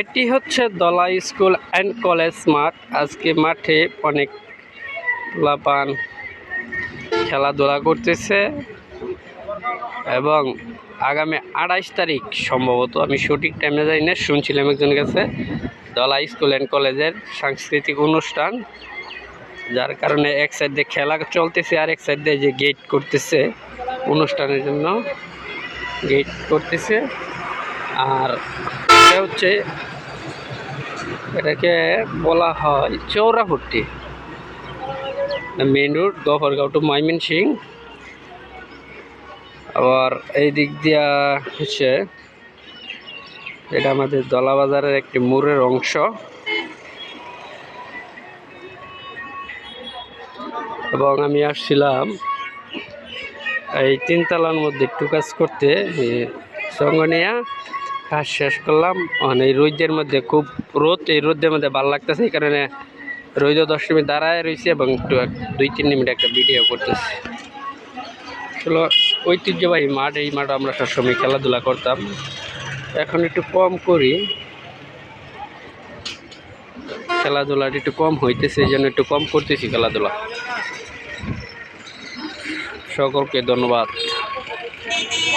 এটি হচ্ছে দলা স্কুল অ্যান্ড কলেজ মাঠ। আজকে মাঠে অনেক লাপান খেলাধুলা করতেছে এবং আগামী আড়াইশ তারিখ সম্ভবত আমি সঠিক টাইমে যাই না, শুনছিলাম একজনের কাছে দলা স্কুল অ্যান্ড কলেজের সাংস্কৃতিক অনুষ্ঠান, যার কারণে এক সাইড দিয়ে খেলা চলতেছে আর এক সাইড দিয়ে যে গেট করতেছে অনুষ্ঠানের জন্য গেট করতেছে। আর এটা হচ্ছে, এটাকে বলা হয় Chaurapatti. Main road Gafargaon to Mymensingh আবার এই দিক দিয়া হচ্ছে, এটা আমাদের দলা বাজারের একটি মোড়ের অংশ। এবং আমি আসছিলাম এই তিনতলার মধ্যে একটু কাজ করতে, এই সঙ্গ নিয়ে কাজ শেষ করলাম। অন এই রোদের মধ্যে খুব রোদ, এই রোদের মধ্যে ভালো লাগতেছে, এই কারণে রোদ দশ মিনিট দাঁড়ায় রয়েছে এবং একটু এক- দুই, তিন মিনিট একটা ভিডিও করতেছি। আসলে ঐতিহ্যবাহী মাঠ, এই মাঠ আমরা সবসময় খেলাধুলা করতাম। এখন একটু কম করি। খেলাধুলাটা একটু কম হইতেছে, এই জন্য একটু কম করতেছি খেলাধুলা। সকলকে ধন্যবাদ।